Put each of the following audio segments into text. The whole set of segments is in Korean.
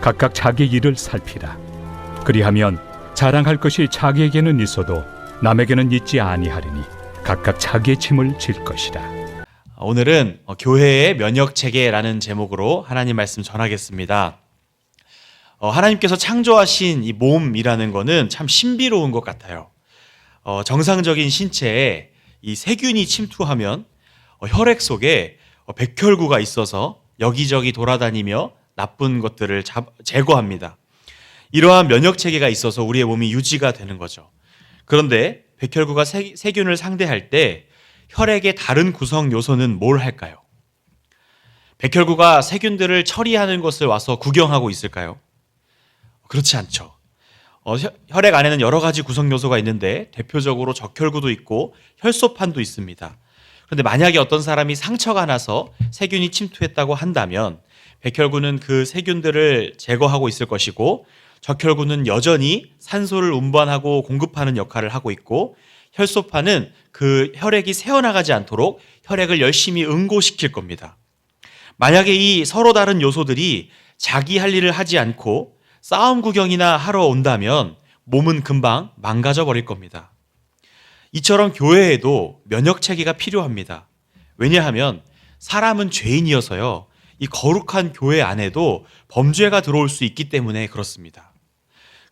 각각 자기 일을 살피라. 그리하면 자랑할 것이 자기에게는 있어도 남에게는 있지 아니하리니 각각 자기의 짐을 질 것이라. 오늘은 어, 교회의 면역 체계라는 제목으로 하나님 말씀 전하겠습니다. 어, 하나님께서 창조하신 이 몸이라는 거는 참 신비로운 것 같아요. 어, 정상적인 신체에 이 세균이 침투하면 어, 혈액 속에 어, 백혈구가 있어서 여기저기 돌아다니며 나쁜 것들을 잡- 제거합니다. 이러한 면역 체계가 있어서 우리의 몸이 유지가 되는 거죠. 그런데 백혈구가 세, 세균을 상대할 때 혈액의 다른 구성 요소는 뭘 할까요? 백혈구가 세균들을 처리하는 것을 와서 구경하고 있을까요? 그렇지 않죠. 어, 혈- 혈액 안에는 여러 가지 구성 요소가 있는데 대표적으로 적혈구도 있고 혈소판도 있습니다. 그런데 만약에 어떤 사람이 상처가 나서 세균이 침투했다고 한다면 백혈구는 그 세균들을 제거하고 있을 것이고 적혈구는 여전히 산소를 운반하고 공급하는 역할을 하고 있고 혈소판은 그 혈액이 새어나가지 않도록 혈액을 열심히 응고시킬 겁니다. 만약에 이 서로 다른 요소들이 자기 할 일을 하지 않고 싸움 구경이나 하러 온다면 몸은 금방 망가져 버릴 겁니다. 이처럼 교회에도 면역 체계가 필요합니다. 왜냐하면 사람은 죄인이어서요. 이 거룩한 교회 안에도 범죄가 들어올 수 있기 때문에 그렇습니다.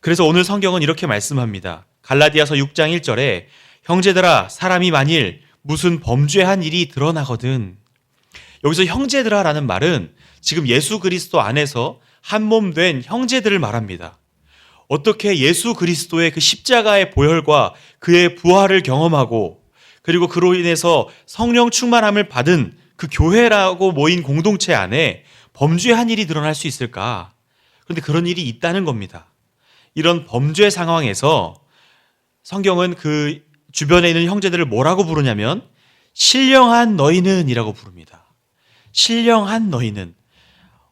그래서 오늘 성경은 이렇게 말씀합니다. 갈라디아서 6장 1절에 형제들아 사람이 만일 무슨 범죄한 일이 드러나거든 여기서 형제들아라는 말은 지금 예수 그리스도 안에서 한 몸 된 형제들을 말합니다. 어떻게 예수 그리스도의 그 십자가의 보혈과 그의 부활을 경험하고 그리고 그로 인해서 성령 충만함을 받은 그 교회라고 모인 공동체 안에 범죄한 일이 드러날 수 있을까? 그런데 그런 일이 있다는 겁니다. 이런 범죄 상황에서 성경은 그 주변에 있는 형제들을 뭐라고 부르냐면 신령한 너희는이라고 부릅니다. 신령한 너희는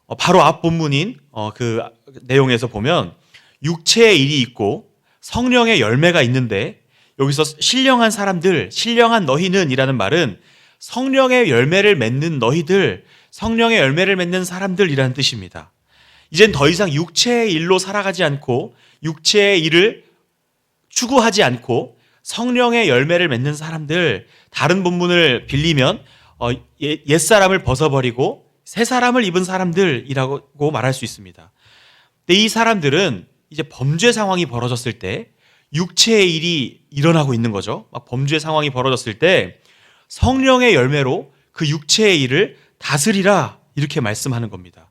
어, 바로 앞 본문인 어, 그 내용에서 보면 육체의 일이 있고 성령의 열매가 있는데 여기서 신령한 사람들, 신령한 너희는이라는 말은 성령의 열매를 맺는 너희들, 성령의 열매를 맺는 사람들이라는 뜻입니다. 이젠 더 이상 육체의 일로 살아가지 않고 육체의 일을 추구하지 않고 성령의 열매를 맺는 사람들 다른 본문을 빌리면 어, 예- 옛사람을 벗어버리고 새 사람을 입은 사람들이라고 말할 수 있습니다. 근데 이 사람들은 이제 범죄 상황이 벌어졌을 때 육체의 일이 일어나고 있는 거죠. 막 범죄 상황이 벌어졌을 때 성령의 열매로 그 육체의 일을 다스리라 이렇게 말씀하는 겁니다.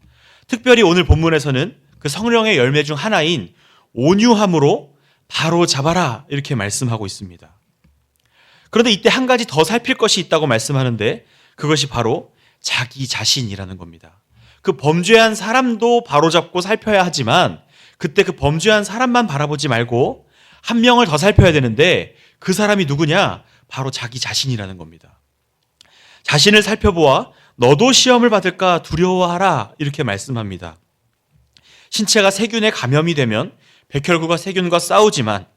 특별히 오늘 본문에서는 그 성령의 열매 중 하나인 온유함으로 바로 잡아라 이렇게 말씀하고 있습니다. 그런데 이때 한 가지 더 살필 것이 있다고 말씀하는데 그것이 바로 자기 자신이라는 겁니다. 그 범죄한 사람도 바로잡고 살펴야 하지만 그때 그 범죄한 사람만 바라보지 말고 한 명을 더 살펴야 되는데 그 사람이 누구냐? 바로 자기 자신이라는 겁니다. 자신을 살펴보아 너도 시험을 받을까 두려워하라 이렇게 말씀합니다. 신체가 세균에 감염이 되면 백혈구가 세균과 싸우지만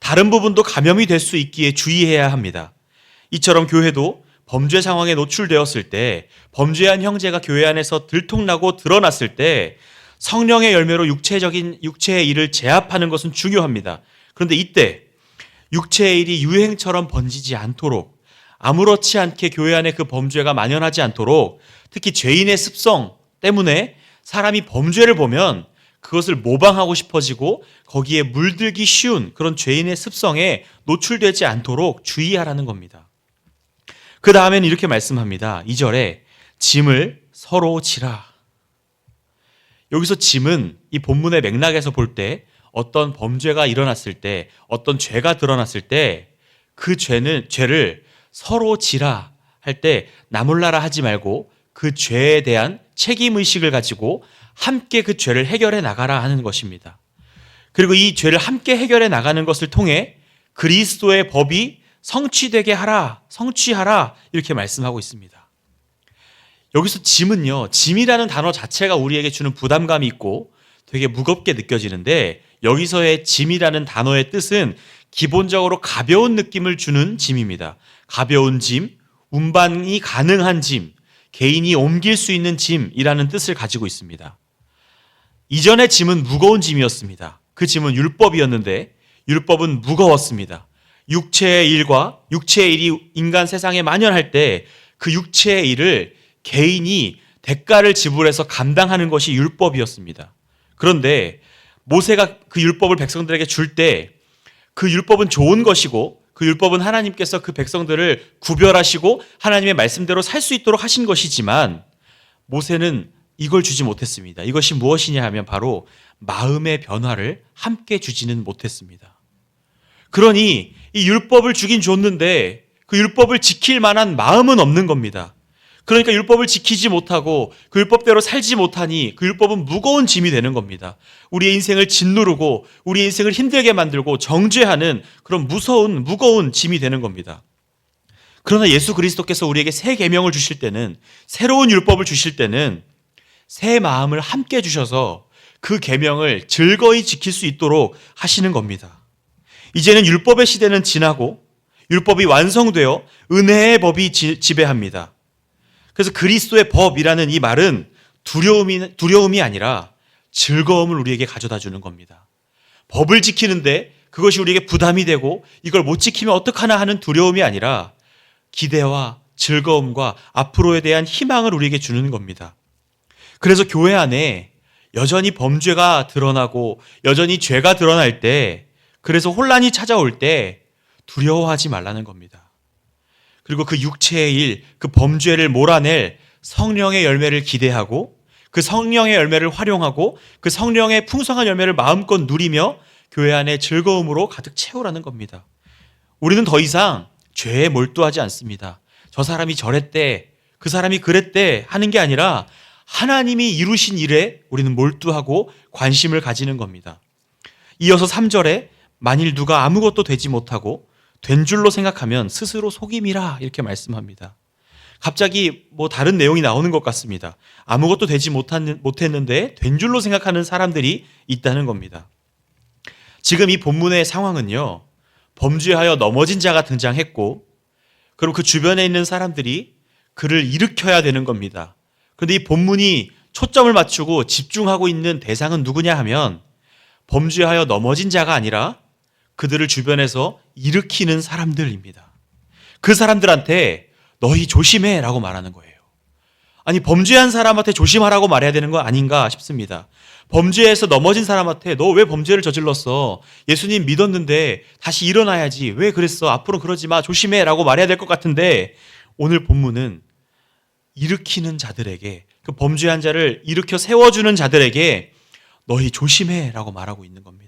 다른 부분도 감염이 될 수 있기에 주의해야 합니다. 이처럼 교회도 범죄 상황에 노출되었을 때 범죄한 형제가 교회 안에서 들통나고 드러났을 때 성령의 열매로 육체적인 육체의 일을 제압하는 것은 중요합니다. 그런데 이때 육체의 일이 유행처럼 번지지 않도록 아무렇지 않게 교회 안에 그 범죄가 만연하지 않도록 특히 죄인의 습성 때문에 사람이 범죄를 보면 그것을 모방하고 싶어지고 거기에 물들기 쉬운 그런 죄인의 습성에 노출되지 않도록 주의하라는 겁니다. 그 다음에는 이렇게 말씀합니다. 2절에 짐을 서로 지라. 여기서 짐은 이 본문의 맥락에서 볼 때 어떤 범죄가 일어났을 때 어떤 죄가 드러났을 때 그 죄는 죄를 서로 지라 할 때 나몰라라 하지 말고 그 죄에 대한 책임 의식을 가지고 함께 그 죄를 해결해 나가라 하는 것입니다. 그리고 이 죄를 함께 해결해 나가는 것을 통해 그리스도의 법이 성취되게 하라, 성취하라 이렇게 말씀하고 있습니다. 여기서 짐은요, 짐이라는 단어 자체가 우리에게 주는 부담감이 있고 되게 무겁게 느껴지는데 여기서의 짐이라는 단어의 뜻은 기본적으로 가벼운 느낌을 주는 짐입니다. 가벼운 짐, 운반이 가능한 짐, 개인이 옮길 수 있는 짐이라는 뜻을 가지고 있습니다. 이전의 짐은 무거운 짐이었습니다. 그 짐은 율법이었는데 율법은 무거웠습니다. 육체의 일과 육체의 일이 인간 세상에 만연할 때 그 육체의 일을 개인이 대가를 지불해서 감당하는 것이 율법이었습니다. 그런데 모세가 그 율법을 백성들에게 줄 때 그 율법은 좋은 것이고 그 율법은 하나님께서 그 백성들을 구별하시고 하나님의 말씀대로 살 수 있도록 하신 것이지만 모세는 이걸 주지 못했습니다. 이것이 무엇이냐 하면 바로 마음의 변화를 함께 주지는 못했습니다. 그러니 이 율법을 주긴 줬는데 그 율법을 지킬 만한 마음은 없는 겁니다. 그러니까 율법을 지키지 못하고 그 율법대로 살지 못하니 그 율법은 무거운 짐이 되는 겁니다. 우리의 인생을 짓누르고 우리의 인생을 힘들게 만들고 정죄하는 그런 무서운 무거운 짐이 되는 겁니다. 그러나 예수 그리스도께서 우리에게 새 계명을 주실 때는 새로운 율법을 주실 때는 새 마음을 함께 주셔서 그 계명을 즐거이 지킬 수 있도록 하시는 겁니다. 이제는 율법의 시대는 지나고 율법이 완성되어 은혜의 법이 지- 지배합니다. 그래서 그리스도의 법이라는 이 말은 두려움이, 두려움이 아니라 즐거움을 우리에게 가져다 주는 겁니다. 법을 지키는데 그것이 우리에게 부담이 되고 이걸 못 지키면 어떡하나 하는 두려움이 아니라 기대와 즐거움과 앞으로에 대한 희망을 우리에게 주는 겁니다. 그래서 교회 안에 여전히 범죄가 드러나고 여전히 죄가 드러날 때 그래서 혼란이 찾아올 때 두려워하지 말라는 겁니다. 그리고 그 육체의 일, 그 범죄를 몰아낼 성령의 열매를 기대하고 그 성령의 열매를 활용하고 그 성령의 풍성한 열매를 마음껏 누리며 교회 안에 즐거움으로 가득 채우라는 겁니다. 우리는 더 이상 죄에 몰두하지 않습니다. 저 사람이 저랬대, 그 사람이 그랬대 하는 게 아니라 하나님이 이루신 일에 우리는 몰두하고 관심을 가지는 겁니다. 이어서 3절에 만일 누가 아무것도 되지 못하고 된 줄로 생각하면 스스로 속임이라 이렇게 말씀합니다. 갑자기 뭐 다른 내용이 나오는 것 같습니다. 아무것도 되지 못했는데 된 줄로 생각하는 사람들이 있다는 겁니다. 지금 이 본문의 상황은요, 범죄하여 넘어진 자가 등장했고, 그럼 그 주변에 있는 사람들이 그를 일으켜야 되는 겁니다. 그런데 이 본문이 초점을 맞추고 집중하고 있는 대상은 누구냐 하면 범죄하여 넘어진 자가 아니라 그들을 주변에서 일으키는 사람들입니다. 그 사람들한테 너희 조심해 라고 말하는 거예요. 아니, 범죄한 사람한테 조심하라고 말해야 되는 거 아닌가 싶습니다. 범죄에서 넘어진 사람한테 너 왜 범죄를 저질렀어? 예수님 믿었는데 다시 일어나야지. 왜 그랬어? 앞으로 그러지 마. 조심해 라고 말해야 될 것 같은데 오늘 본문은 일으키는 자들에게 그 범죄한 자를 일으켜 세워주는 자들에게 너희 조심해 라고 말하고 있는 겁니다.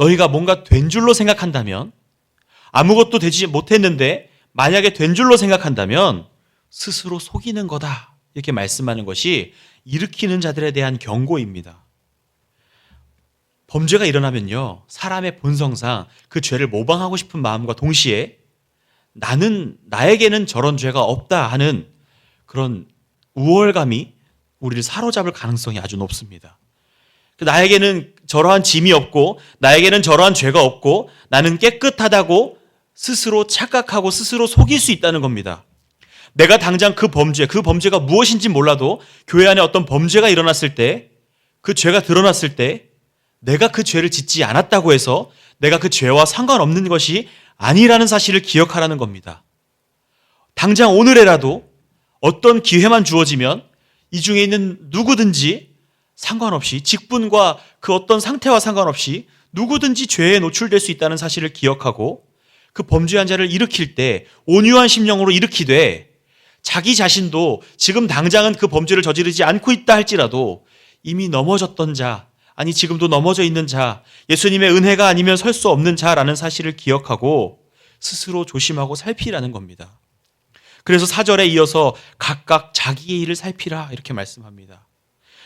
너희가 뭔가 된 줄로 생각한다면 아무것도 되지 못했는데 만약에 된 줄로 생각한다면 스스로 속이는 거다. 이렇게 말씀하는 것이 일으키는 자들에 대한 경고입니다. 범죄가 일어나면요. 사람의 본성상 그 죄를 모방하고 싶은 마음과 동시에 나는 나에게는 저런 죄가 없다 하는 그런 우월감이 우리를 사로잡을 가능성이 아주 높습니다. 그 나에게는 저러한 짐이 없고 나에게는 저러한 죄가 없고 나는 깨끗하다고 스스로 착각하고 스스로 속일 수 있다는 겁니다. 내가 당장 그 범죄, 그 범죄가 무엇인지 몰라도 교회 안에 어떤 범죄가 일어났을 때 그 죄가 드러났을 때 내가 그 죄를 짓지 않았다고 해서 내가 그 죄와 상관없는 것이 아니라는 사실을 기억하라는 겁니다. 당장 오늘에라도 어떤 기회만 주어지면 이 중에 있는 누구든지 상관없이 직분과 그 어떤 상태와 상관없이 누구든지 죄에 노출될 수 있다는 사실을 기억하고 그 범죄한 자를 일으킬 때 온유한 심령으로 일으키되 자기 자신도 지금 당장은 그 범죄를 저지르지 않고 있다 할지라도 이미 넘어졌던 자, 아니 지금도 넘어져 있는 자, 예수님의 은혜가 아니면 설 수 없는 자라는 사실을 기억하고 스스로 조심하고 살피라는 겁니다. 그래서 사절에 이어서 각각 자기의 일을 살피라 이렇게 말씀합니다.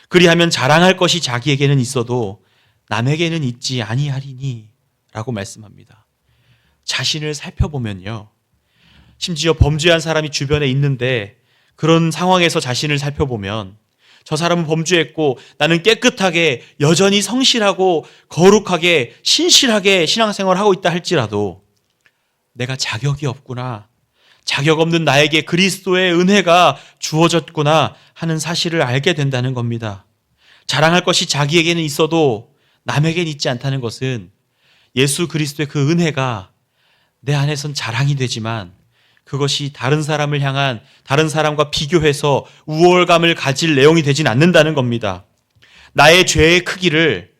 그리하면 자랑할 것이 자기에게는 있어도 남에게는 있지 아니하리니 라고 말씀합니다. 자신을 살펴보면요. 심지어 범죄한 사람이 주변에 있는데 그런 상황에서 자신을 살펴보면 저 사람은 범죄했고 나는 깨끗하게 여전히 성실하고 거룩하게 신실하게 신앙생활을 하고 있다 할지라도 내가 자격이 없구나. 자격 없는 나에게 그리스도의 은혜가 주어졌구나 하는 사실을 알게 된다는 겁니다. 자랑할 것이 자기에게는 있어도 남에게는 있지 않다는 것은 예수 그리스도의 그 은혜가 내 안에선 자랑이 되지만 그것이 다른 사람을 향한 다른 사람과 비교해서 우월감을 가질 내용이 되진 않는다는 겁니다. 나의 죄의 크기를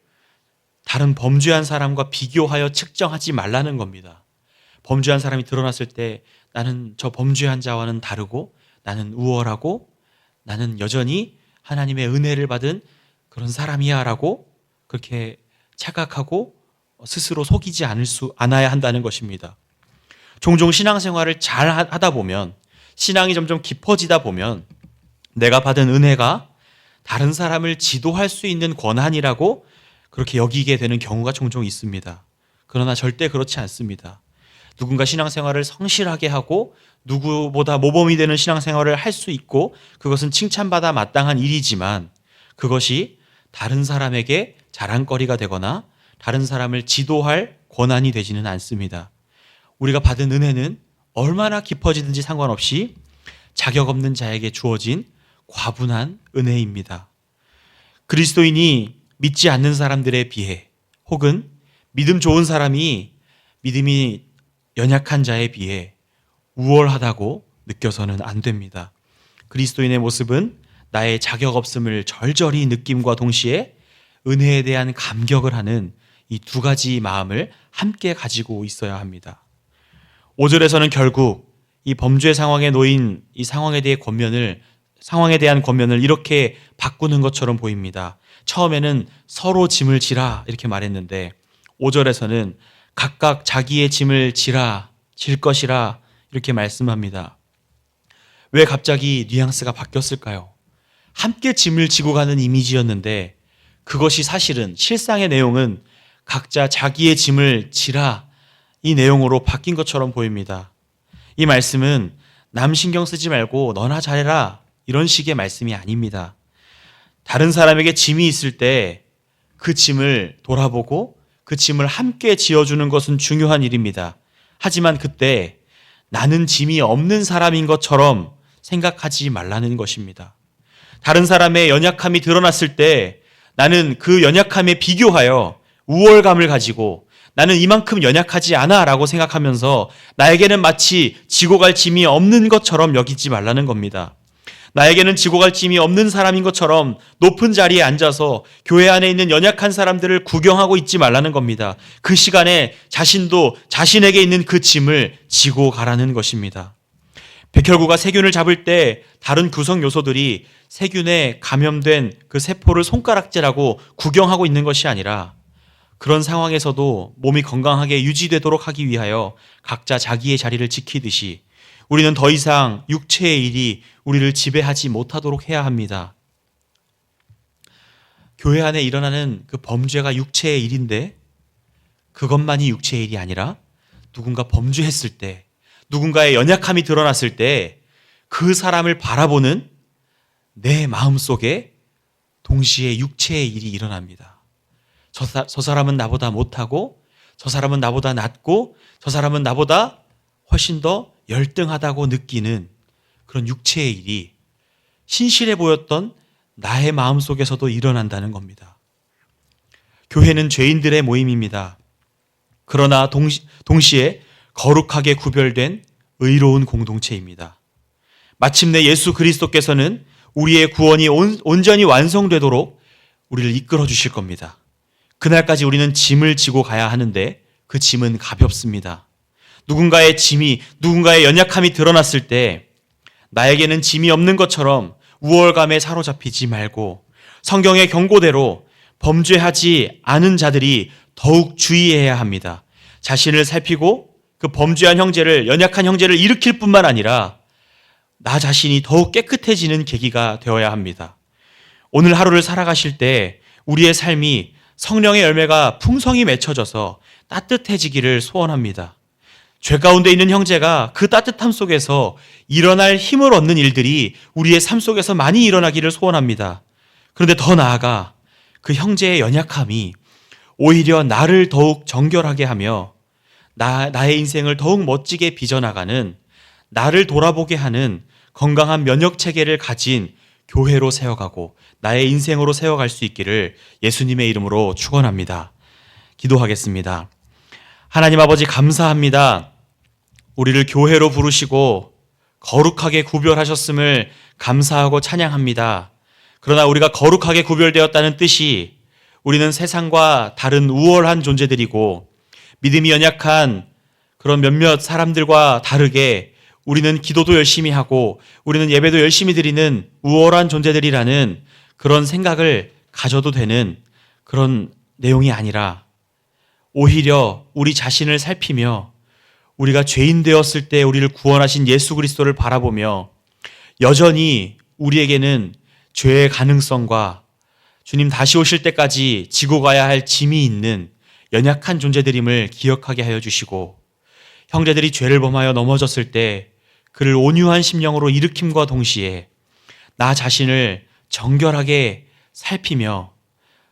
다른 범죄한 사람과 비교하여 측정하지 말라는 겁니다. 범죄한 사람이 드러났을 때 나는 저 범죄한 자와는 다르고 나는 우월하고 나는 여전히 하나님의 은혜를 받은 그런 사람이야라고 그렇게 착각하고 스스로 속이지 않을 수 않아야 한다는 것입니다. 종종 신앙생활을 잘 하- 하다 보면 신앙이 점점 깊어지다 보면 내가 받은 은혜가 다른 사람을 지도할 수 있는 권한이라고 그렇게 여기게 되는 경우가 종종 있습니다. 그러나 절대 그렇지 않습니다. 누군가 신앙생활을 성실하게 하고 누구보다 모범이 되는 신앙생활을 할 수 있고 그것은 칭찬받아 마땅한 일이지만 그것이 다른 사람에게 자랑거리가 되거나 다른 사람을 지도할 권한이 되지는 않습니다. 우리가 받은 은혜는 얼마나 깊어지든지 상관없이 자격 없는 자에게 주어진 과분한 은혜입니다. 그리스도인이 믿지 않는 사람들에 비해 혹은 믿음 좋은 사람이 믿음이 연약한 자에 비해 우월하다고 느껴서는 안 됩니다. 그리스도인의 모습은 나의 자격 없음을 절절히 느낌과 동시에 은혜에 대한 감격을 하는 이 두 가지 마음을 함께 가지고 있어야 합니다. 5절에서는 결국 이 범죄 상황에 놓인 이 상황에 대해 권면을 상황에 대한 권면을 이렇게 바꾸는 것처럼 보입니다. 처음에는 서로 짐을 지라 이렇게 말했는데 5절에서는 각각 자기의 짐을 지라 질 것이라 이렇게 말씀합니다. 왜 갑자기 뉘앙스가 바뀌었을까요? 함께 짐을 지고 가는 이미지였는데 그것이 사실은 실상의 내용은 각자 자기의 짐을 지라 이 내용으로 바뀐 것처럼 보입니다. 이 말씀은 남 신경 쓰지 말고 너나 잘해라 이런 식의 말씀이 아닙니다. 다른 사람에게 짐이 있을 때 그 짐을 돌아보고 그 짐을 함께 지어주는 것은 중요한 일입니다. 하지만 그때 나는 짐이 없는 사람인 것처럼 생각하지 말라는 것입니다. 다른 사람의 연약함이 드러났을 때 나는 그 연약함에 비교하여 우월감을 가지고 나는 이만큼 연약하지 않아 라고 생각하면서 나에게는 마치 지고 갈 짐이 없는 것처럼 여기지 말라는 겁니다. 나에게는 지고 갈 짐이 없는 사람인 것처럼 높은 자리에 앉아서 교회 안에 있는 연약한 사람들을 구경하고 있지 말라는 겁니다. 그 시간에 자신도 자신에게 있는 그 짐을 지고 가라는 것입니다. 백혈구가 세균을 잡을 때 다른 구성 요소들이 세균에 감염된 그 세포를 손가락질하고 구경하고 있는 것이 아니라 그런 상황에서도 몸이 건강하게 유지되도록 하기 위하여 각자 자기의 자리를 지키듯이 우리는 더 이상 육체의 일이 우리를 지배하지 못하도록 해야 합니다. 교회 안에 일어나는 그 범죄가 육체의 일인데 그것만이 육체의 일이 아니라 누군가 범죄했을 때 누군가의 연약함이 드러났을 때 그 사람을 바라보는 내 마음 속에 동시에 육체의 일이 일어납니다. 저, 사, 저 사람은 나보다 못하고 저 사람은 나보다 낫고 저 사람은 나보다 훨씬 더 열등하다고 느끼는 그런 육체의 일이 신실해 보였던 나의 마음 속에서도 일어난다는 겁니다. 교회는 죄인들의 모임입니다. 그러나 동시, 동시에 거룩하게 구별된 의로운 공동체입니다. 마침내 예수 그리스도께서는 우리의 구원이 온, 온전히 완성되도록 우리를 이끌어 주실 겁니다. 그날까지 우리는 짐을 지고 가야 하는데 그 짐은 가볍습니다. 누군가의 짐이, 누군가의 연약함이 드러났을 때 나에게는 짐이 없는 것처럼 우월감에 사로잡히지 말고 성경의 경고대로 범죄하지 않은 자들이 더욱 주의해야 합니다. 자신을 살피고 그 범죄한 형제를, 연약한 형제를 일으킬 뿐만 아니라 나 자신이 더욱 깨끗해지는 계기가 되어야 합니다. 오늘 하루를 살아가실 때 우리의 삶이 성령의 열매가 풍성히 맺혀져서 따뜻해지기를 소원합니다. 죄 가운데 있는 형제가 그 따뜻함 속에서 일어날 힘을 얻는 일들이 우리의 삶 속에서 많이 일어나기를 소원합니다. 그런데 더 나아가 그 형제의 연약함이 오히려 나를 더욱 정결하게 하며 나, 나의 인생을 더욱 멋지게 빚어나가는 나를 돌아보게 하는 건강한 면역 체계를 가진 교회로 세워가고 나의 인생으로 세워갈 수 있기를 예수님의 이름으로 축원합니다. 기도하겠습니다. 하나님 아버지 감사합니다. 우리를 교회로 부르시고 거룩하게 구별하셨음을 감사하고 찬양합니다. 그러나 우리가 거룩하게 구별되었다는 뜻이 우리는 세상과 다른 우월한 존재들이고 믿음이 연약한 그런 몇몇 사람들과 다르게 우리는 기도도 열심히 하고 우리는 예배도 열심히 드리는 우월한 존재들이라는 그런 생각을 가져도 되는 그런 내용이 아니라 오히려 우리 자신을 살피며 우리가 죄인 되었을 때 우리를 구원하신 예수 그리스도를 바라보며 여전히 우리에게는 죄의 가능성과 주님 다시 오실 때까지 지고 가야 할 짐이 있는 연약한 존재들임을 기억하게 하여 주시고 형제들이 죄를 범하여 넘어졌을 때 그를 온유한 심령으로 일으킴과 동시에 나 자신을 정결하게 살피며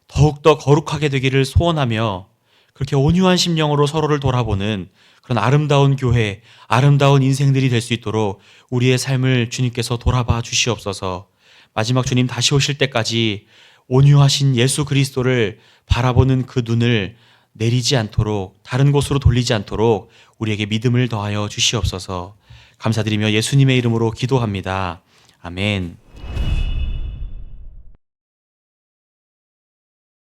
더욱더 거룩하게 되기를 소원하며 그렇게 온유한 심령으로 서로를 돌아보는 그런 아름다운 교회, 아름다운 인생들이 될 수 있도록 우리의 삶을 주님께서 돌아봐 주시옵소서. 마지막 주님 다시 오실 때까지 온유하신 예수 그리스도를 바라보는 그 눈을 내리지 않도록 다른 곳으로 돌리지 않도록 우리에게 믿음을 더하여 주시옵소서. 감사드리며 예수님의 이름으로 기도합니다. 아멘.